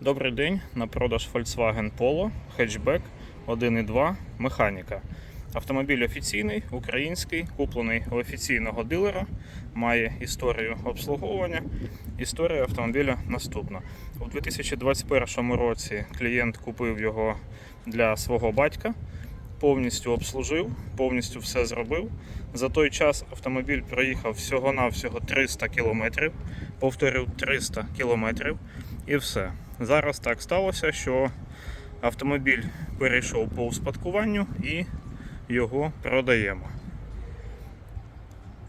Добрий день. На продаж Volkswagen Polo, хетчбек 1.2 механіка. Автомобіль офіційний, український, куплений у офіційного дилера, має історію обслуговування. Історія автомобіля наступна. У 2021 році клієнт купив його для свого батька, повністю обслужив, повністю все зробив. За той час автомобіль проїхав всього-навсього 300 кілометрів. Повторюю, 300 кілометрів і все. Зараз так сталося, що автомобіль перейшов по успадкуванню і його продаємо.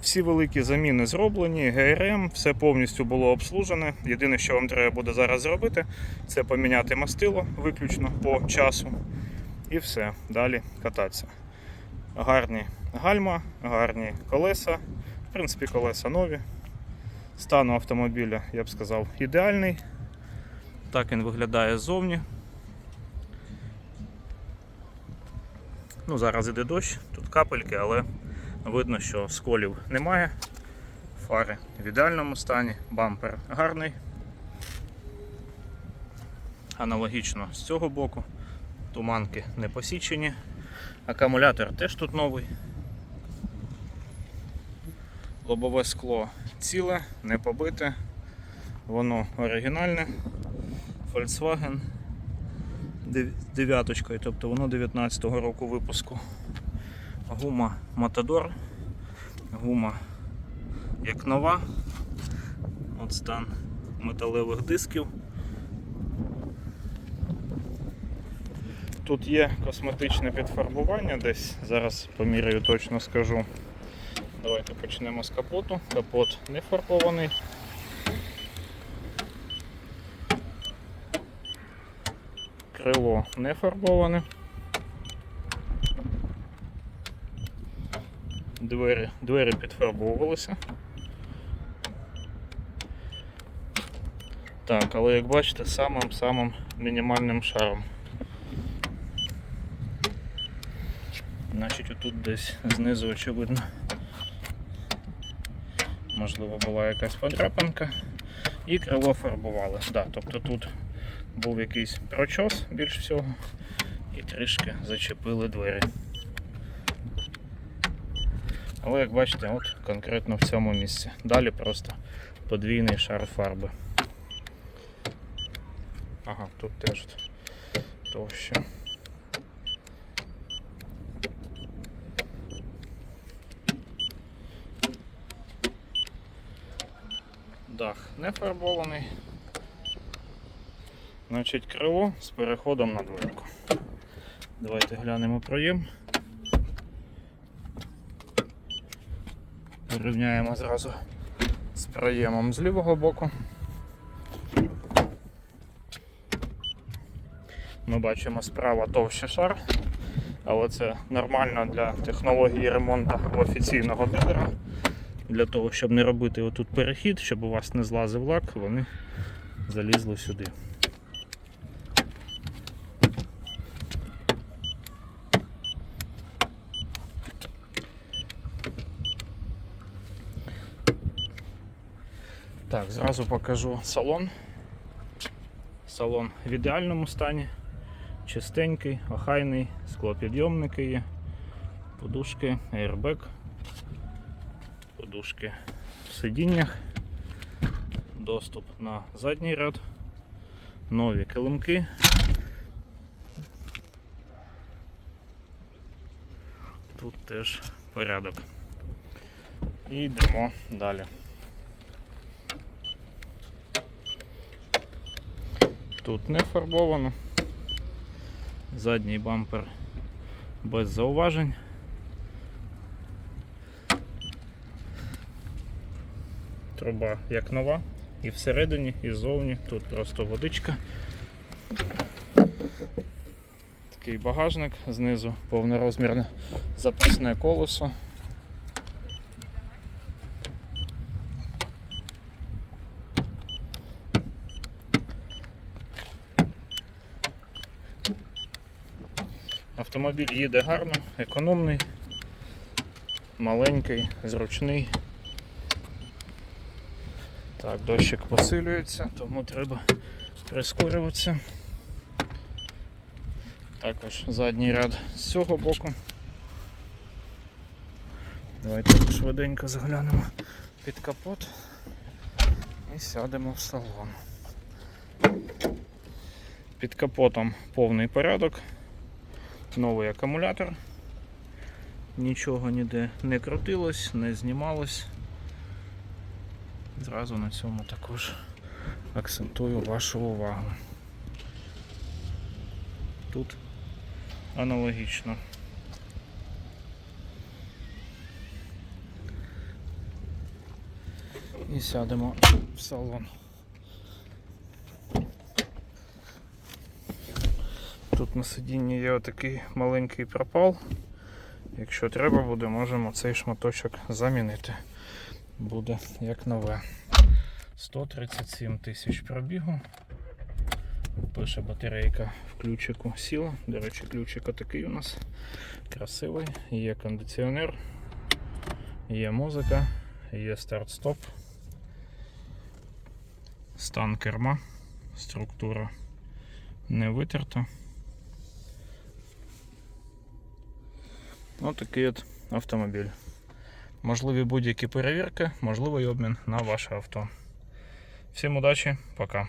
Всі великі заміни зроблені, ГРМ, все повністю було обслужене. Єдине, що вам треба буде зараз зробити, це поміняти мастило виключно по часу. І все, далі кататися. Гарні гальма, гарні колеса. В принципі, колеса нові. Стан автомобіля, я б сказав, ідеальний. Так він виглядає ззовні. Ну, зараз іде дощ, тут капельки, але видно, що сколів немає. Фари в ідеальному стані, бампер гарний. Аналогічно з цього боку. Туманки не посічені. Акумулятор теж тут новий. Лобове скло ціле, не побите. Воно оригінальне. Volkswagen дев'яточкою, тобто воно 19-го року випуску. Гума Matador. Гума як нова. От стан металевих дисків. Тут є косметичне підфарбування десь, зараз поміряю точно скажу. Давайте почнемо з капоту. Капот не фарбований. Крило не фарбоване. Двері, двері підфарбовувалися. Так, але як бачите, самим-самим мінімальним шаром. Значить отут десь знизу очевидно. Можливо, була якась подряпинка. І крило фарбували. Да, тобто тут був якийсь прочос більш всього і трішки зачепили двері. Але як бачите, от конкретно в цьому місці. Далі просто подвійний шар фарби. Ага, тут теж товще. Дах не фарбований. Значить, крило з переходом на дверку. Давайте глянемо проєм. Порівняємо зразу з проємом з лівого боку. Ми бачимо справа товщий шар, але це нормально для технології ремонту офіційного дилера. Для того, щоб не робити отут перехід, щоб у вас не злазив лак, вони залізли сюди. Так, зразу покажу салон. Салон в ідеальному стані, чистенький, охайний, склопідйомники є, подушки, airbag, подушки в сидіннях, доступ на задній ряд, нові килимки. Тут теж порядок. І йдемо далі. Тут не фарбовано. Задній бампер без зауважень. Труба як нова, і всередині, і ззовні. Тут просто водичка. Такий багажник, знизу повнорозмірне запасне колесо. Автомобіль їде гарно, економний, маленький, зручний. Так, дощик посилюється, тому треба прискорюватися. Також задній ряд з цього боку. Давайте швиденько заглянемо під капот і сядемо в салон. Під капотом повний порядок, новий акумулятор. Нічого ніде не крутилось, не знімалось. Зразу на цьому також акцентую вашу увагу. Тут аналогічно. І сядемо в салон. Тут на сидінні є отакий маленький пропал. Якщо треба буде, можемо цей шматочок замінити. Буде як нове. 137 тисяч пробігу. Пише батарейка в ключику сіла. До речі, ключик отакий у нас красивий. Є кондиціонер, є музика, є старт-стоп, стан керма, структура не витерта. Ось такий от автомобіль. Можливі будь-які перевірки, можливий обмін на ваше авто. Всім удачі, пока.